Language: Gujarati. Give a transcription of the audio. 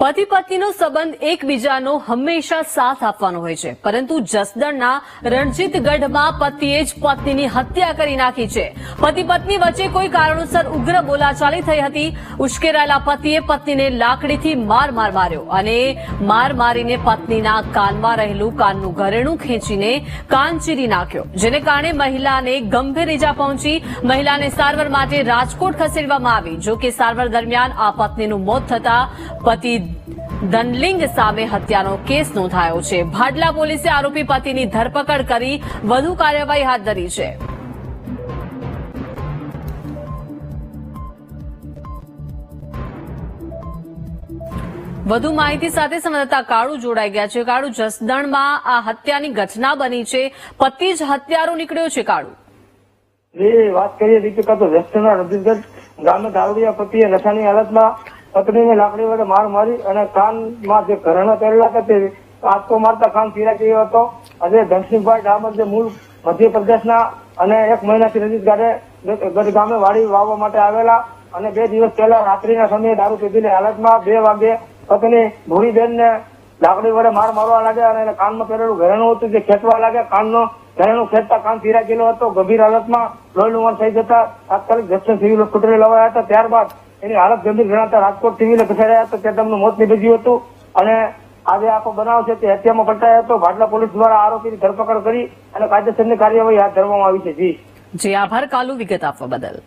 પતિ પત્નીનો સંબંધ એકબીજાનો હંમેશા સાથ આપવાનો હોય છે. પરંતુ જસદણના રણજીતગઢમાં પતિએ જ પત્નીની હત્યા કરી નાખી છે. પતિ પત્ની વચ્ચે કોઈ કારણોસર ઉગ્ર બોલાચાલી થઈ હતી. ઉશ્કેરાયેલા પતિએ પત્નીને લાકડીથી માર માર માર્યો અને માર મારીને પત્નીના કાનમાં રહેલું કાનનું ઘરેણું ખેંચીને કાન ચીરી નાખ્યો, જેને કારણે મહિલાને ગંભીર ઇજા પહોંચી. મહિલાને સારવાર માટે રાજકોટ ખસેડવામાં આવી. જો કે સારવાર દરમિયાન આ પત્નીનું મોત થતા પતિ દનલિંગ સામે હત્યાનો કેસ નોંધાયો છે. ભાડલા પોલીસે આરોપી પતિની ધરપકડ કરી વધુ કાર્યવાહી હાથ ધરી છે. વધુ માહિતી સાથે સંવાદદાતા કાળુ જોડાઈ ગયા છે. કાળુ, જસદણમાં આ હત્યાની ઘટના બની છે. પતિ જ હત્યારો નીકળ્યો છે, કાળુ. એ વાત કરીએ દીપિકા તો વેસ્ટર્નના રજીતગઢ ગામે દારૂડિયા પતિએ નશાની હાલતમાં પત્નીને લાકડી વડે માર મારી અને કાનમાં જે ઘરેણા પહેરેલા હતા તે આંચકો મારતા કાન પીરા ગયો હતો. અને ધનસિંહભાઈ ડામર જે મૂળ મધ્યપ્રદેશના અને એક મહિનાથી રજીત ગઢ ગામે વાડી વાવવા માટે આવેલા. અને બે દિવસ પહેલા રાત્રિના સમયે દારૂ પીધેલી હાલતમાં બે વાગે પત્ની ભૂરીબેનને લાકડી વડે માર મારવા લાગ્યા અને એને કાનમાં પહેરેલું ઘરેણું હતું જે ખેંચવા લાગ્યા. કાનનો ઘરેણું ખેંચતા કાન પીરા ગયેલો હતો. ગંભીર હાલતમાં લોહીલુમાન થઈ જતા તાત્કાલિક જસ્ટિસ સિવિલ હોસ્પિટલે લવાયા હતા. ત્યારબાદ એની હાલત ગંભીર જણાતા રાજકોટ સિવિલે ખસેડાયા તો ત્યાં તેમનું મોત નીપજ્યું હતું. અને આજે આપો બનાવ છે તે હત્યામાં પલટાયો હતો. ભાડલા પોલીસ દ્વારા આરોપીની ધરપકડ કરી અને કાયદેસરની કાર્યવાહી હાથ ધરવામાં આવી છે. જી. જે, આભાર. કાલુ વિગત આપવા બદલ.